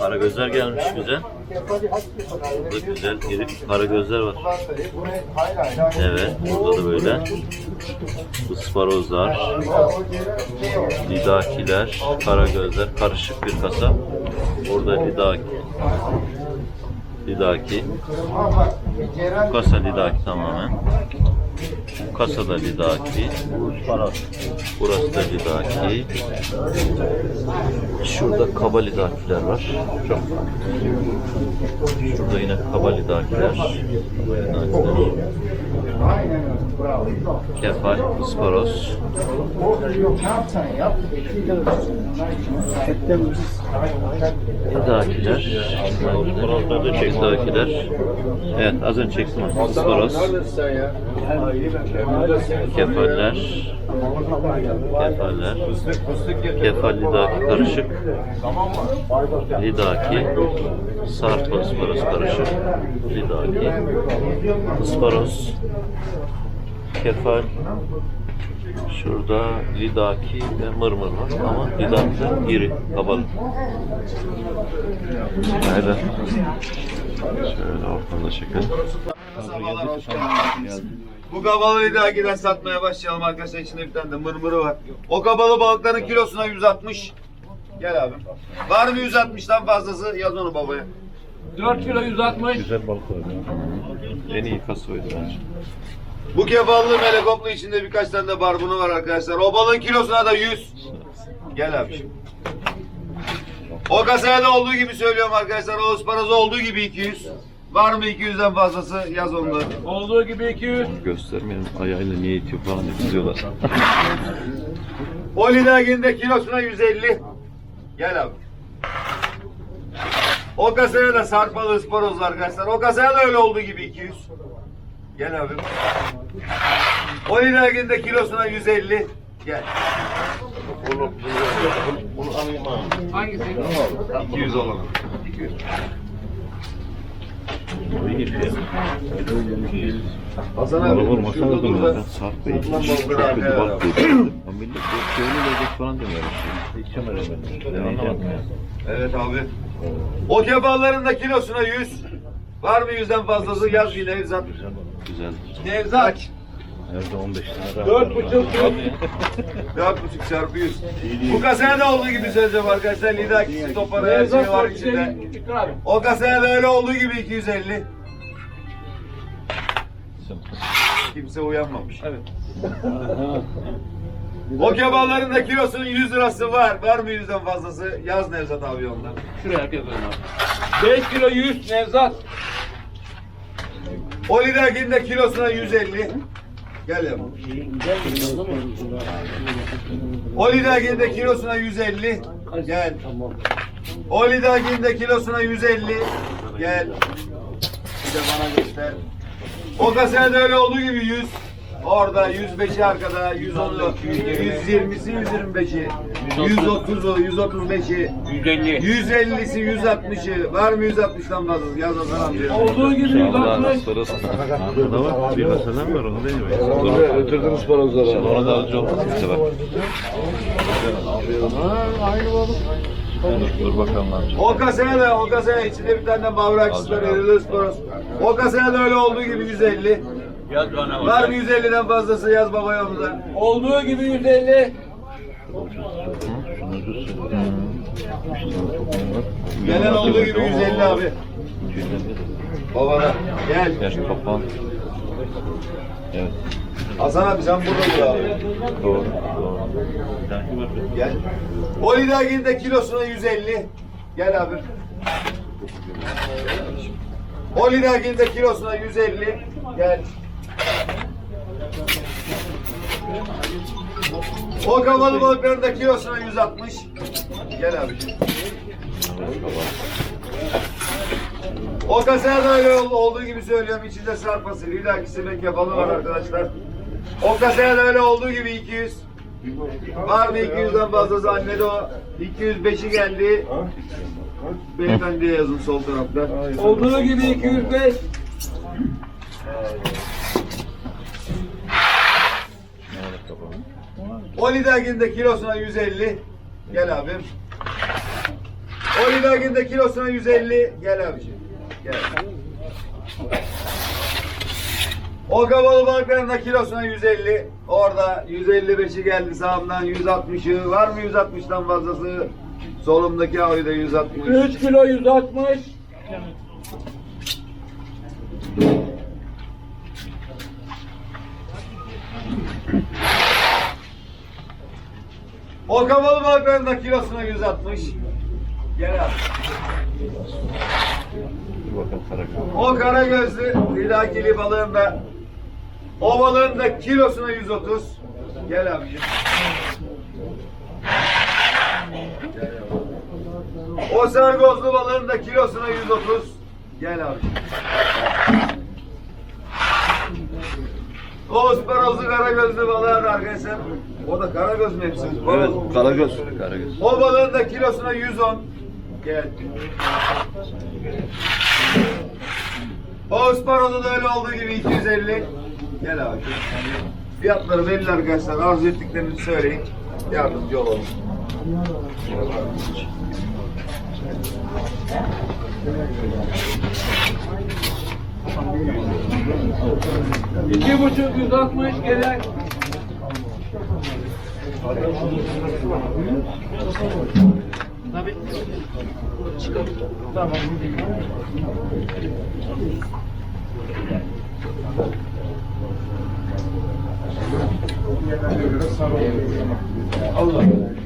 Karagözler gelmiş bize. Burada güzel iri karagözler var. Evet, burada da böyle ısparozlar, lidakiler, karagözler, karışık bir kasa. Burada lidaki, lidaki, kasa lidaki tamamen. Kasa da lidaki. Burası da lidaki. Şurada kaba lidakiler var. Şurada yine kaba lidakiler. Kaba lidakiler. Kefal, ısparoz. Lidakiler. Lidakiler. Evet az önce çektim. Isparoz. Kefaller. Kefaller. Kefal lidaki karışık. Lidaki. Sarpa ısparoz karışık. Lidaki. Isparoz. Kefal. Şurada lidaki ve mırmır var ama lidaki iri, kabalı. Evet. Şöyle ortamda çekelim. Bu kabalıyı da giden satmaya başlayalım arkadaşlar. İçinde bir tane de mırmırı var. O kabalı balıkların kilosuna 160. Gel abi. Var mı 160'dan fazlası? Yaz onu babaya. 4 kilo 160. Güzel balık var. En iyi kasoydu bence. Bu kefallı melekoplu içinde birkaç tane de barbunu var arkadaşlar. O balığın kilosuna da 100. Gel abi şimdi. O kasaya da olduğu gibi söylüyorum arkadaşlar. O ısparozu olduğu gibi 200. Var mı 200'den fazlası? Yaz onları. Olduğu gibi 200. Göstermeyelim ayağıyla niye itiyor falan diye kızıyorlar. O lidagin de kilosuna 150. Gel abi. O kasaya da sarpalı ısparoz arkadaşlar. O kasaya da öyle olduğu gibi 200. Gel abi. O lidagin de kilosuna 150. Gel. Hangisi? 200 olalım. 200. Hasan abi. Vur vurmasana da dursa- ya. Sarp Bey. Satılan Çok köylü lezzet falan demiyor. İçeceğim öyle ben. Deneyeceğim ya. Evet abi. O kebapların da kilosuna 100. Var mı yüzden fazlası? Yaz yine Nevzat. Güzel. Nevzat. Evde 15 lira. 4,5 kilo. 4,5 çarpı 100. Bu kasaya da olduğu gibi söyleyeceğim arkadaşlar. Lidak, topara her şey var içinde. O kasaya da öyle olduğu gibi 250. Kimse uyanmamış. Evet. O kebapların da kilosunun 100 lirası var. Var mı yüzden fazlası? Yaz Nevzat abi ondan. Şuraya herkes koyun abi. 5 kilo 100 Nevzat. O lidakin de kilosuna 150. Gel yapalım. O lidakin de kilosuna 150. Gel. O lidakin de kilosuna 150. Gel. Bir de bana göster. O kasaya da öyle olduğu gibi 100. Orada 105'i arkada, 110'u, 120'si, 125'i, 130'u, 135'i, 150. 150'si, 160'ı. Var mı 160'dan fazlası? Yaz Hasan amca. Olduğu gibi Allah'ın 160. ısparası. Arkada var. Bir mesele var onu değil mi? Ötürdünüz parozları. Şimdi ona da alıcı olmaz kimse bak. Dur bakalım ne yapacak. O kasaya da o kasaya içinde bir tane de mavrakçısı var, erili ısparoz. O kasaya da öyle olduğu gibi 150. Yaz bana Var mı 150'den fazlası yaz baba yolunda. Olduğu gibi 150. Şunu düz Gelen olduğu gibi 150 abi. Babana gel. Yaş kapan. Evet. Hasan abi sen burada dur abi. Doğru. Doğru. Gel. O lidagin de kilosuna 150. Gel abi. O lidagin de kilosuna 150. Gel. O kavalı balıkların da kilosuna 160. Gel abi. O kasaya da öyle ol- olduğu gibi söylüyorum. İçinde sarpası, lidakisi ve kefalı var arkadaşlar. O kasaya da öyle olduğu gibi 200. Var mı 200'den fazlası? Anne de o 205'i geldi. Beyefendiye yazın sol tarafta. Olduğu gibi 205. O lidagin kilosuna 150. Gel abim. Olidakin de kilosuna 150. Gel abiciğim. Gel. O kabalı balıkların da kilosuna 150. Orada 155'i geldi sağımdan 160'ı. Var mı 160'tan fazlası? Solumdaki avı da 160. 3 kilo 160. O kabalı balıkların da kilosuna 160. Gel abi. O kara gözlü hilakili balığın da o balığın da kilosuna 130. Gel abiciğim. O sargozlu balığın da kilosuna 130. Gel abiciğim. O ısparozlu kara gözlü balığın arkadaşlar. O da kara göz mü hepsi? Evet, karagöz. Karagöz. O balığın da kilosuna 110. Gel. O ısparozu da öyle olduğu gibi 250. Gel abi. Fiyatları belli arkadaşlar. Arzu ettiklerini söyleyin. Yardımcı olalım. İki buçuk 160 gelen. Güzel.